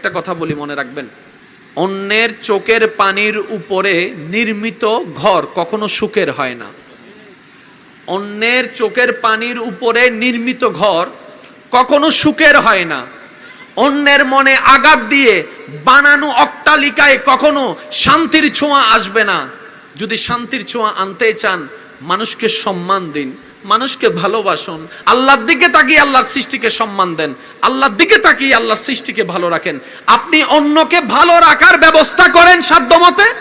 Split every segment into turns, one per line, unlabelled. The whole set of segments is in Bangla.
একটা কথা বলি, মনে রাখবেন। অন্যের চোখের পানির উপরে নির্মিত ঘর কখনো সুখের হয় না। অন্যের চোখের পানির উপরে নির্মিত ঘর কখনো সুখের হয় না। অন্যের মনে আঘাত দিয়ে বানানো অট্টালিকায় কখনো শান্তির ছোঁয়া আসবে না। যদি শান্তির ছোঁয়া আনতে চান, মানুষকে সম্মান দিন। মানুষকে ভালোবাসুন। আল্লাহর দিকে তাকিয়ে আল্লাহর সৃষ্টিকে সম্মান দেন। আল্লাহর দিকে তাকিয়ে আল্লাহর সৃষ্টিকে ভালো রাখেন। আপনি অন্যকে ভালো রাখার ব্যবস্থা করেন সাধ্যমতে,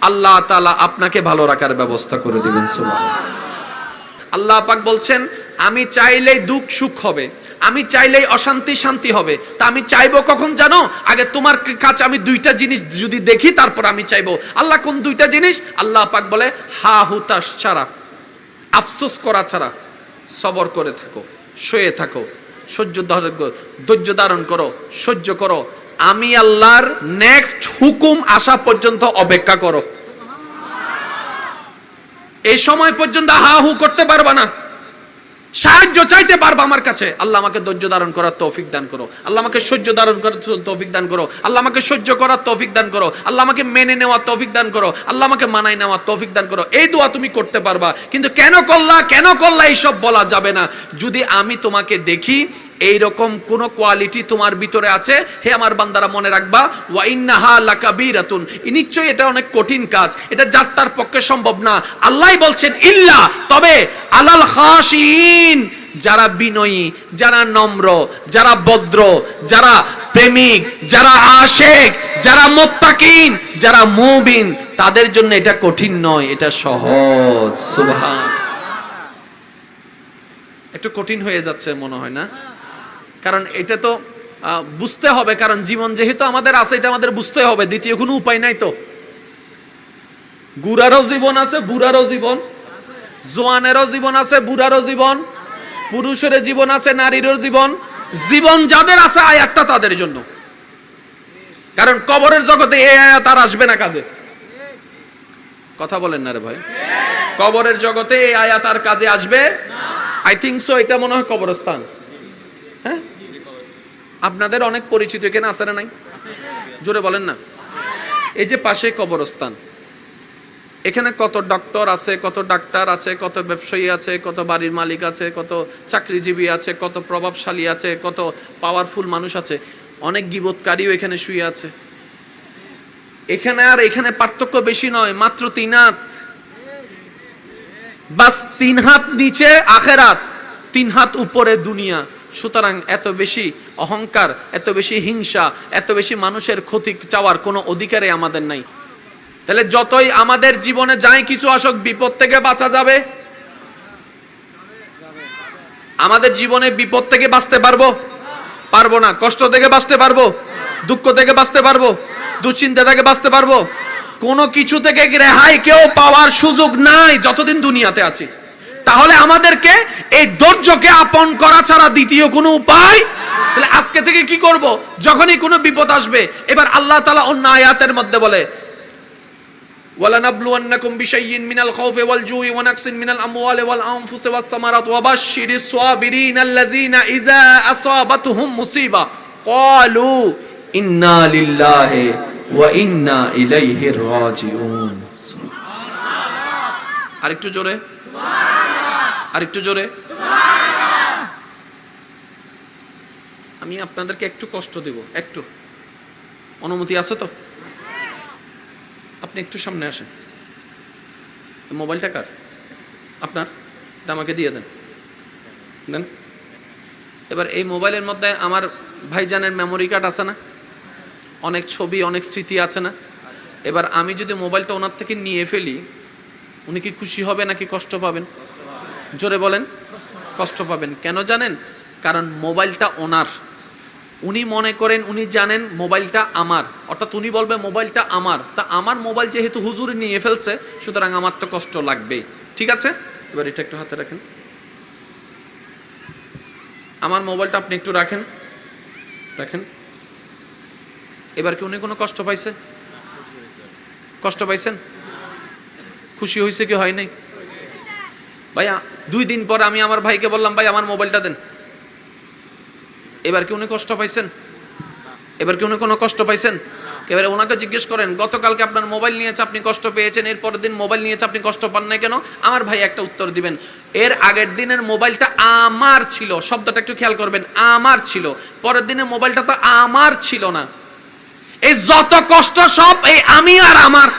আল্লাহ তাআলা আপনাকে ভালো রাখার ব্যবস্থা করে দিবেন, সুবহানাল্লাহ। আল্লাহ পাক বলছেন, আমি চাইলেই দুঃখ সুখ হবে। আমি চাইলেই অশান্তি শান্তি হবে। তা আমি চাইব কখন জানো? আগে তোমার কাছে আমি দুইটা জিনিস যদি দেখি, তারপর আমি চাইব। আল্লাহ কোন দুইটা জিনিস? আল্লাহ পাক বলে, হা হুতাশ ছাড়া। আফসোস করা ছাড়া সবর করে থাকো, শুয়ে থাকো, সহ্য ধৈর্য ধারণ করো, সহ্য করো। আমি আল্লাহর নেক্সট হুকুম আসা পর্যন্ত অপেক্ষা করো। এই সময় পর্যন্ত হা হু করতে পারবা না। সাহায্য চাইতে পারব আমার কাছে। আল্লাহ আমাকে ধৈর্য ধারণ করার তৌফিক দান করো। আল্লাহ আমাকে সহ্য ধারণ করার তৌফিক দান করো। আল্লাহ আমাকে সহ্য করার তৌফিক দান করো। আল্লাহ আমাকে মেনে নেওয়ার তৌফিক দান করো। আল্লাহ আমাকে মানায় নেওয়ার তৌফিক দান করো। এই দোয়া তুমি করতে পারবা। কিন্তু কেন করলা কেন করলা, এইসব বলা যাবে না। যদি আমি তোমাকে দেখি এই রকম কোন কোয়ালিটি তোমার ভিতরে আছে? হে আমার বান্দারা, মনে রাখবা, ওয়া নিশ্চয়ই এটা অনেক কঠিন কাজ। এটা যার তার পক্ষে সম্ভব না। আল্লাহই বলছেন, ইল্লা। তবে, আলাল খাশিন যারা বিনয়ী, যারা নম্র, যারা ভদ্র, যারা প্রেমিক, যারা আশেক, যারা মোত্তাকিন, যারা মুবিন তাদের জন্য এটা কঠিন নয়, এটা সহজ। সুবহান। একটু কঠিন হয়ে যাচ্ছে মনে হয় না? কারণ এটা তো বুঝতে হবে, কারণ জীবন যেহেতু আমাদের আছে, এটা আমাদের বুঝতে হবে, দ্বিতীয় কোনো উপায় নাই তো। গুড়ারও জীবন আছে, বুড়ারও জীবন। জোয়ানেরও জীবন আছে, বুড়ারও জীবন। পুরুষের জীবন আছে, নারীরও জীবন। জীবন যাদের আছে আয়াতটা তাদের জন্য। কারণ কবরের জগতে এই আয়াত আর আসবে না কাজে। কথা বলেন না রে ভাই। কবরের জগতে এই আয়াত আর কাজে আসবে আই থিঙ্ক সো এটা মনে হয় কবরস্থান। আপনাদের অনেক পরিচিত, এখানে না নাই? জোরে বলেন না। এই যে পাশে কবরস্থান, এখানে কত ডক্টর আছে, কত ডাক্তার আছে, কত ব্যবসায়ী আছে, কত বাড়ির মালিক আছে, কত চাকরিজীবী আছে, কত প্রভাবশালী আছে, কত পাওয়ারফুল মানুষ আছে, অনেক গিবতকারীও এখানে শুয়ে আছে। এখানে আর এখানে পার্থক্য বেশি নয়, মাত্র তিন হাত। বাস তিন হাত নিচে, আখেরাত তিন হাত উপরে দুনিয়া। সুতরাং এত বেশি অহংকার, এত বেশি হিংসা, এত বেশি মানুষের ক্ষতি চাওয়ার কোনো অধিকারে আমাদের নাই। তাহলে যতই আমাদের জীবনে যাই কিছু আসুক, বিপদ থেকে বাঁচা যাবে? আমাদের জীবনে বিপদ থেকে বাঁচতে পারব? পারব না। কষ্ট থেকে বাঁচতে পারব? দুঃখ থেকে বাঁচতে পারব? দুশ্চিন্তা থেকে বাঁচতে পারব? কোনো কিছু থেকে রেহাই কেউ পাওয়ার সুযোগ নাই, যতদিন দুনিয়াতে আছি। তাহলে আমাদেরকে এই ধৈর্যকে আপন করা ছাড়া দ্বিতীয় কোনো উপায় তাহলে আজকে থেকে কি করব যখনই কোনো বিপদ আসবে এবার আল্লাহ তাআলা অন্য আয়াতের মধ্যে বলে ولنبلونكم بشيء من الخوف والجوع ونقص من الأموال والأنفس والثمرات وبشر الصابرين الذين إذا أصابتهم مصيبة قالوا إنا لله وإنا إليه راجعون আরেকটু জোরে আরেকটু জোরে। আমি আপনাদেরকে একটু কষ্ট দেব, একটু। অনুমতি আছে তো? আপনি একটু সামনে আসেন। মোবাইলটা কার? আপনার? আমাকে দিয়ে দেন। দেন। এবার এই মোবাইলের মধ্যে আমার ভাইজানের মেমোরি কার্ড আছে না? অনেক ছবি, অনেক স্মৃতি আছে না? এবার আমি যদি মোবাইলটা ওনার থেকে নিয়ে ফেলি, উনি কি খুশি হবে নাকি কষ্ট পাবেন? জোরে বলেন। কষ্ট পাবেন। কেন জানেন? কারণ মোবাইলটা ওনার। উনি মনে করেন, উনি জানেন মোবাইলটা আমার। অর্থাৎ উনি বলবে, মোবাইলটা আমার। তা আমার মোবাইল যেহেতু হুজুর নিয়ে ফেলছে, সুতরাং আমার তো কষ্ট লাগবেই। ঠিক আছে? এবার এটা একটু হাতে রাখেন। আমার মোবাইলটা আপনি একটু রাখেন। রাখেন। এবার কি উনি কোনো কষ্ট পাইছে? কষ্ট পাইছেন? খুশি হয়েছে কি হয় নাই? ভাইয়া, দুই দিন পর আমি আমার ভাইকে বললাম, ভাই, আমার মোবাইলটা দেন। এবার কি উনি কষ্ট পাইছেন? এবার কি উনি কোনো কষ্ট পাইছেন? এবারে ওনাকে জিজ্ঞেস করেন, গতকালকে আপনার মোবাইল নিয়েছে আপনি কষ্ট পেয়েছেন এর পরের দিন মোবাইল নিয়েছে আপনি কষ্ট পান নাই কেন? আমার ভাই একটা উত্তর দিবেন, এর আগের দিনের মোবাইলটা আমার ছিল। শব্দটা একটু খেয়াল করবেন, আমার ছিল। পরের দিনের মোবাইলটা তো আমার ছিল না। এই যত কষ্ট সব এই আমি আর আমার।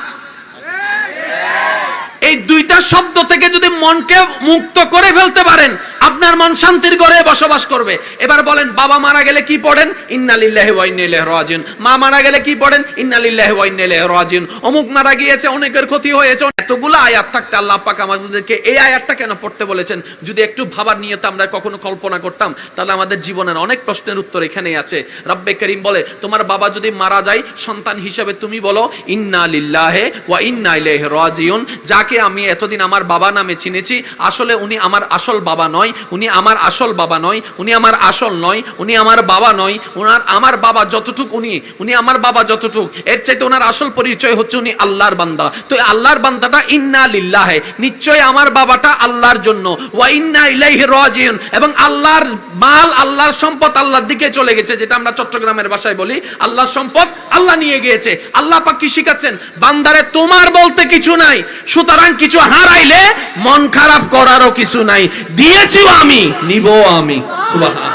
এই দুইটা শব্দ থেকে যদি মনকে মুক্ত করে ফেলতে পারেন। আপনার মন শান্তির ঘরে বসবাস করবে। এবার বলেন, বাবা মারা গেলে কি পড়েন? ইন্নালিল্লাহি ওয়া ইন্না ইলাইহি রাজিউন। মা মারা গেলে কি পড়েন? ইন্নালিল্লাহি ওয়া ইন্না ইলাইহি রাজিউন। অমুক মারা গিয়েছে, অনেকের ক্ষতি হয়েছে, এতগুলো আয়াত থাকতে আল্লাহ পাক আমাদেরকে এই আয়াতটা কেন পড়তে বলেছেন? যদি একটু ভাবার নিয়তে আমরা কখনো কল্পনা করতাম, তাহলে আমাদের জীবনের অনেক প্রশ্নের উত্তর এখানেই আছে। রব্বে করিম বলে, তোমার বাবা যদি মারা যায়, সন্তান হিসেবে তুমি বলো ইন্না লিল্লাহে ওয়া ইন্না ইলাইহি রাজিউন। যাকে আমি এতদিন আমার বাবা নামে চিনেছি, আসলে উনি আমার আসল বাবা নয় উনি আমার আসল বাবা নয়, উনি আমার আসল নয়, উনি আমার বাবা নয় ওনার আমার বাবা যতটুক উনি উনি আমার বাবা যতটুক, এর চাইতে ওনার আসল পরিচয় হচ্ছে উনি আল্লাহর বান্দা। তো আল্লাহর বান্দাটা ইন্না লিল্লাহে নিশ্চয় আমার বাবাটা আল্লাহর জন্য। ওয়া ইন্না ইলাইহি রাজিউন, এবং আল্লাহর মাল, আল্লাহর সম্পদ আল্লাহর দিকে চলে গেছে, যেটা আমরা চট্টগ্রামের ভাষায় বলি, আল্লাহর সম্পদ আল্লাহ নিয়ে গিয়েছে। আল্লাহ পাক কি শিখাচ্ছেন? বান্দারে তোমার বলতে কিছু নাই, সুতরাং কিছু হারাইলে মন খারাপ করারও কিছু নাই। দিয়েছিও আমি। নিব আমি। সুবহান।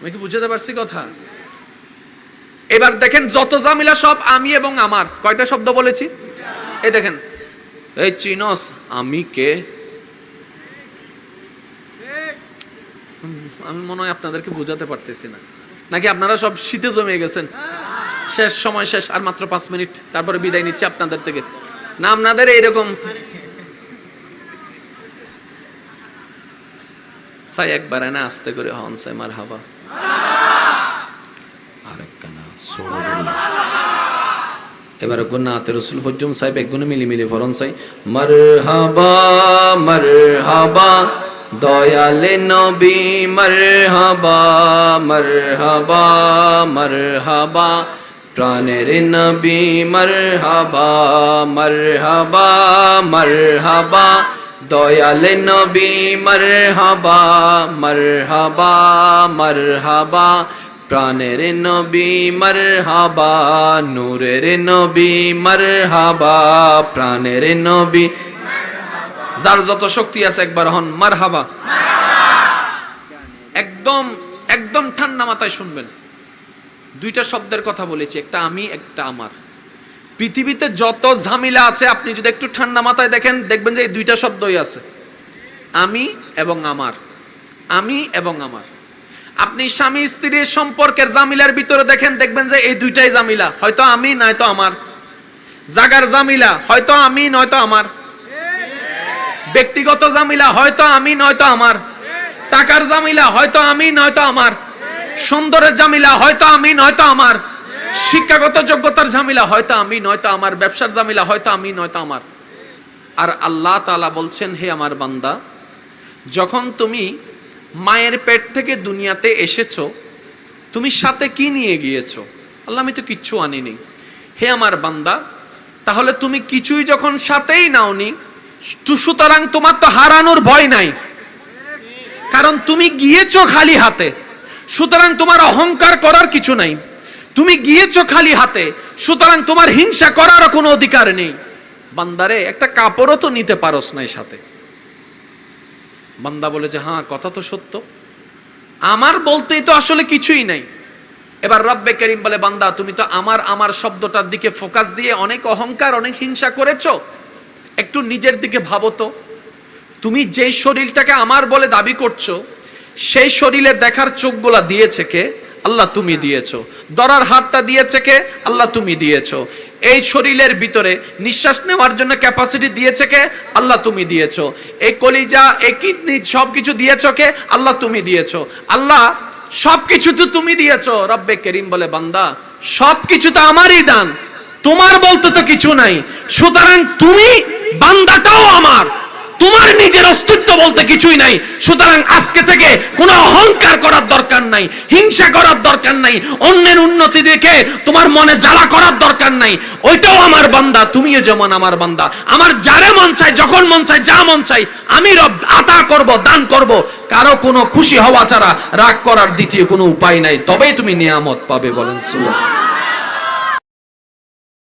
আমি কি বুঝতে পারছি কথা? এবার দেখেন যত জামিলা সব আমি এবং আমার। কয়টা শব্দ বলেছি? এই দেখেন। এই চিনস আমি কে? আমি মনে হয় আপনাদেরকে বোঝাতে পারতেছি না। নাকি আপনারা সব শীতে জমে গেছেন? শেষ সময় শেষ আর মাত্র পাঁচ মিনিট। তারপরে বিদায় নিচ্ছি আপনাদের থেকে। না আপনাদের এইরকম সাই একবার না আস্তে করে হন সাই মার হাবা। এবার গুণ রসুল ফজুম সাহেব এক মিলি মিলি ফরন সাই মার হাবা মার হাবা দয়ালে নবী মার হাবা মার হাবা মার হাবা প্রাণের নবী মার হাবা মার হাবা মার হাবা দয়ালে নবী মার হাবা মার হাবা প্রাণের নবী মার হাবা নূরের নবী মার হাবা প্রাণের নবী। যার যত শক্তি আছে একবার হন মার হাবা একদম একদম ঠান্ডা মাথায় শুনবেন। দুইটা শব্দের কথা বলেছি, একটা আমি, একটা আমার। পৃথিবীতে যত ঝামেলা আছে, আপনি যদি একটু ঠান্ডা মাথায় দেখেন, দেখবেন যে এই দুইটা শব্দই আছে। আমি এবং আমার। আমি এবং আমার। আপনি স্বামী স্ত্রীর সম্পর্কের জামিলার ভিতরে দেখেন, দেখবেন যে এই দুইটাই জামিলা হয়তো আমি, নয়তো আমার। জাগার জামিলা হয়তো আমি, নয়তো আমার। ব্যক্তিগত জামিলা হয়তো আমি, নয়তো আমার। টাকার জামিলা হয়তো আমি, নয়তো আমার। সুন্দরের জামিলা হয়তো আমি, নয়তো আমার। শিক্ষাগত যোগ্যতার ঝামেলা, হয়তো আমি, নয়তো আমার ব্যবসার ঝামেলা, হয়তো আমি, নয়তো আমার। আর আল্লাহ তাআলা বলছেন, হে আমার বান্দা, যখন তুমি মায়ের পেট থেকে দুনিয়াতে এসেছ, তুমি সাথে কি নিয়ে গিয়েছো? আল্লাহ, আমি তো কিচ্ছু আনিনি। হে আমার বান্দা, তাহলে তুমি কিছুই যখন সাথেই নাওনি সুতরাং তোমার তো হারানোর ভয় নাই। কারণ তুমি গিয়েছো খালি হাতে। সুতরাং তোমার অহংকার করার কিছু নাই। তুমি গিয়েছো খালি হাতে, সুতরাং তোমার হিংসা করারও কোনো অধিকার নেই। বান্দারে, একটা কাপড়ও তো নিতে পারস নাই সাথে। বান্দা বলে যে হ্যাঁ কথা তো সত্য। আমার বলতেই তো আসলে কিছুই নাই। এবার রব্বে করিম বলে, বান্দা, তুমি তো আমার আমার শব্দটার দিকে ফোকাস দিয়ে অনেক অহংকার, অনেক হিংসা করেছ। একটু নিজের দিকে ভাবো তো। তুমি যেই শরীরটাকে আমার বলে দাবি করছ, সেই শরীরে দেখার চোখগুলা দিয়েছে কে? আল্লাহ তুমি দিয়েছ। দরার হাতটা দিয়েছে কে? আল্লাহ তুমি দিয়েছ। এই শরীরের ভিতরে নিঃশ্বাস নেওয়ার জন্য ক্যাপাসিটি দিয়েছে কে? আল্লাহ তুমি দিয়েছ। এই কলিজা, এই কিডনি সবকিছু দিয়েছ কে? আল্লাহ তুমি দিয়েছ। আল্লাহ, সবকিছু তো তুমি দিয়েছ। রব্বে করিম বলে, বান্দা, সবকিছু তো আমারই দান। তোমার বলতে তো কিছু নাই। সুতরাং তুমি বান্দাটাও আমার। তোমার নিজের অস্তিত্ব বলতে কিছুই নাই। সুতরাং আজকে থেকে কোনো অহংকার করার দরকার নাই, হিংসা করার দরকার নাই, অন্যের উন্নতি দেখে তোমার মনে জ্বালা করার দরকার নাই। ওইটাও আমার বান্দা, তুমিও যেমন আমার বান্দা। আমার যারে মন চাই যখন মন চাই যা মন চাই আমি রব, আতা করব, দান করব। কারও কোনো খুশি হওয়া ছাড়া রাগ করার দ্বিতীয় কোনো উপায় নাই। তবেই তুমি নিয়ামত পাবে, বলেন সুবহান